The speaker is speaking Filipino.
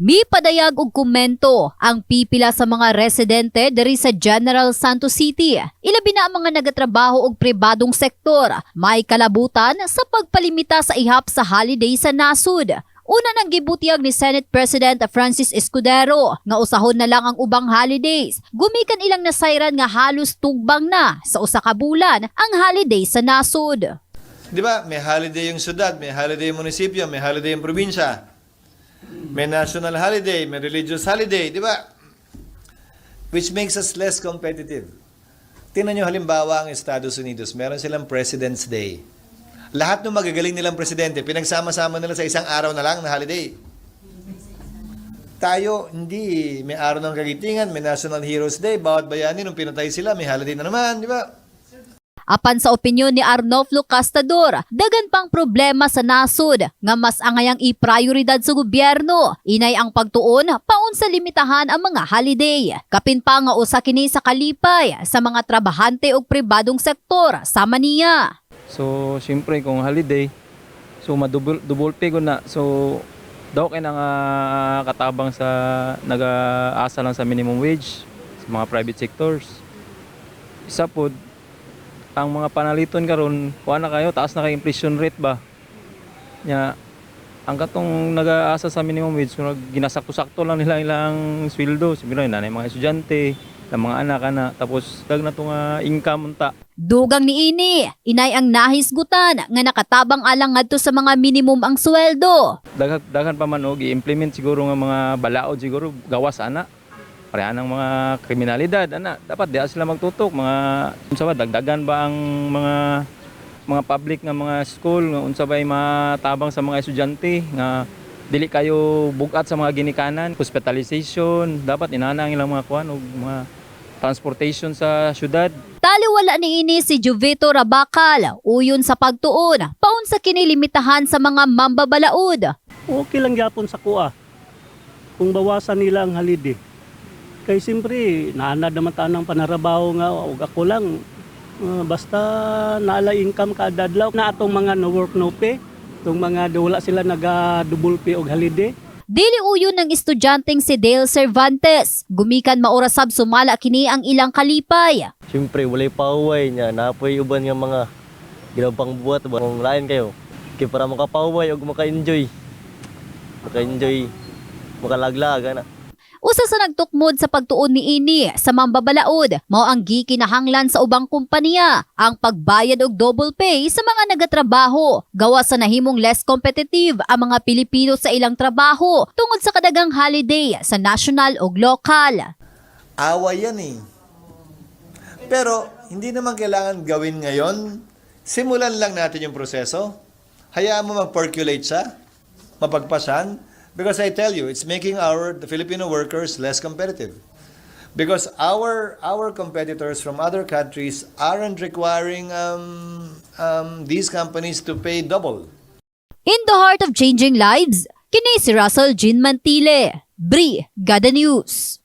Mi padayag og komento ang pipila sa mga residente diri sa General Santos City. Ilabi na ang mga nagatrabaho og pribadong sektor, may kalabutan sa pagpalimita sa ihap sa holiday sa nasud. Una nang gibutiyag ni Senate President Francis Escudero nga usahon na lang ang ubang holidays. Gumikan ilang nasayran nga halos tugbang na sa usa ka bulan ang holiday sa nasud. Di ba? May holiday yung syudad, may holiday yung munisipyo, may holiday yung probinsya. May national holiday, may religious holiday, di ba? Which makes us less competitive. Tingnan nyo halimbawa ang Estados Unidos, meron silang President's Day. Lahat ng magagaling nilang presidente, pinagsama-sama nila sa isang araw na lang na holiday. Tayo, hindi. May araw ng kagitingan, may National Heroes Day, bawat bayani, nung pinatay sila, may holiday na naman, di ba? Apan sa opinyon ni Arnolfo Castador, dagan pang problema sa nasod nga mas angayang i-prioridad sa gobyerno. Inay ang pagtuon paun sa limitahan ang mga holiday. Kapin pa nga usa kini sa kalipay sa mga trabahante og pribadong sektor sa Mania. So, siyempre kung holiday, so madubol double pay ko na. So, daw kay nga katabang sa nag-aasa lang sa minimum wage sa mga private sectors. Isa pod ang mga panaliton karon, na kayo, taas na kay inflation rate ba? Nya ang katong nag-aasa sa minimum wage, so ginasakto-sakto lang nila ilang sweldo. Siyempre, nanay mga estudyante, ng mga anak ana tapos dag na to nga income unta Dugang ni ini, inay ang nahisgutan nga nakatabang alang ngadto sa mga minimum ang sweldo. daghan daghan pa man og i-implement siguro nga mga balaod siguro gawas ana pareha ng mga kriminalidad ana dapat di sila magtutok mga unsa ba dagdagan ba ang mga mga public nga mga school nga unsa ba matabang sa mga estudyante nga dili kayo bugat sa mga ginikanan hospitalization dapat inana ang ilang mga kuan og mga transportation sa syudad Taliwala ni ini si Jovito Rabakal, uyon sa pagtuon, paun sa kinilimitahan sa mga mambabalaod. okay lang yapon sa kuha kung bawasan nila ang holiday. Kay siyempre, naanad naman tayo ng panarabaho nga, og ako lang, uh, basta naala income kada adlaw na atong mga no work no pay, itong mga wala sila naga-double pay og holiday. Dili uyon ng estudyanteng si Dale Cervantes. Gumikan maorasab sumala kini ang ilang kalipay. Siyempre, walay pauway niya. Napoy uban nga mga ginapang buhat. Kung lain kayo, kaya para makapauway o maka-enjoy. Maka-enjoy, makalaglag, ana. Usa sa nagtukmod sa pagtuon ni ini sa mambabalaod, mao ang gikinahanglan sa ubang kumpanya ang pagbayad og double pay sa mga nagatrabaho. Gawa sa nahimong less competitive ang mga Pilipino sa ilang trabaho tungod sa kadagang holiday sa national ug lokal. Away yan eh. Pero, hindi naman kailangan gawin ngayon. Simulan lang natin yung proseso. Hayaan mo mag-percolate siya, mapagpasan. Because I tell you, it's making our the Filipino workers less competitive. Because our our competitors from other countries aren't requiring um, um, these companies to pay double. In the heart of changing lives, kini si Russell Jean Mantile, Bri, Gada News.